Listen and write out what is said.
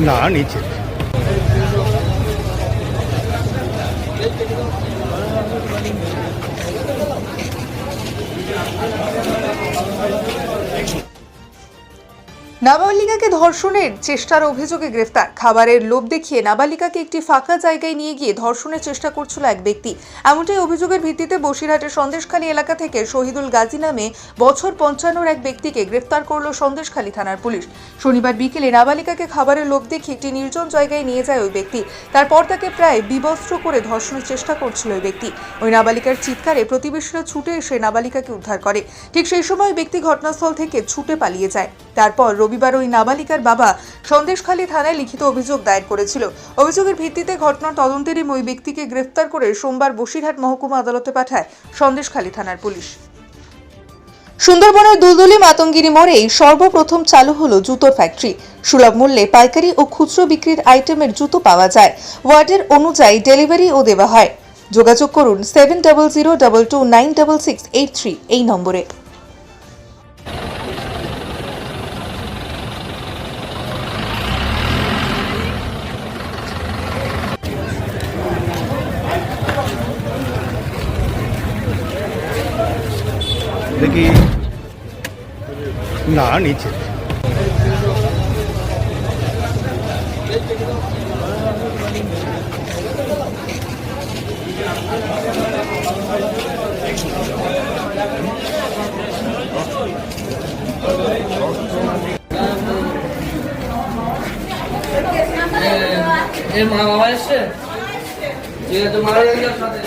না নিচে নাবালিকাকে ধর্ষণের চেষ্টার অভিযোগে গ্রেফতার। খাবারের লোভ দেখিয়ে নাবালিকাকে একটি ফাঁকা জায়গায় নিয়ে গিয়ে ধর্ষণের চেষ্টা করছিল এক ব্যক্তি। এমনটাই অভিযোগের ভিত্তিতে বসিরহাটের সন্দেশখালী এলাকা থেকে শহীদুল গাজী নামে বছর পঞ্চান্নর এক ব্যক্তিকে গ্রেফতার করল সন্দেশখালী থানার পুলিশ। শনিবার বিকেলে নাবালিকাকে খাবারের লোভ দেখিয়ে একটি নির্জন জায়গায় নিয়ে যায় ওই ব্যক্তি। তারপর তাকে প্রায় বিবস্ত্র করে ধর্ষণের চেষ্টা করছিল ওই ব্যক্তি। ওই নাবালিকার চিৎকারে প্রতিবেশীরা ছুটে এসে নাবালিকাকে উদ্ধার করে। ঠিক সেই সময় ব্যক্তি ঘটনাস্থল থেকে ছুটে পালিয়ে যায়। তারপর রবিবার ওই নাবালিকার বাবা সন্দেশখালী থানায় লিখিত অভিযোগ দায়ের করেছিল। অভিযোগের ভিত্তিতে ঘটনার তদন্তেরই ওই ব্যক্তিকে গ্রেফতার করে সোমবার বসিরহাট মহকুমা আদালতে পাঠায় সন্দেশখালী থানার পুলিশ। সুন্দরবনের দুলদুলি মাতঙ্গিরি মোড়েই সর্বপ্রথম চালু হলো জুতোর ফ্যাক্টরি। সুলভ মূল্যে পাইকারি ও খুচরো বিক্রির আইটেমের জুতো পাওয়া যায়। ওয়ার্ডের অনুযায়ী ডেলিভারিও দেওয়া হয়। যোগাযোগ করুন seven double zero double two nine double six eight three এই নম্বরে। দেখি। না নিচে। এর মা বাবা এসছে? যে তো সাথে।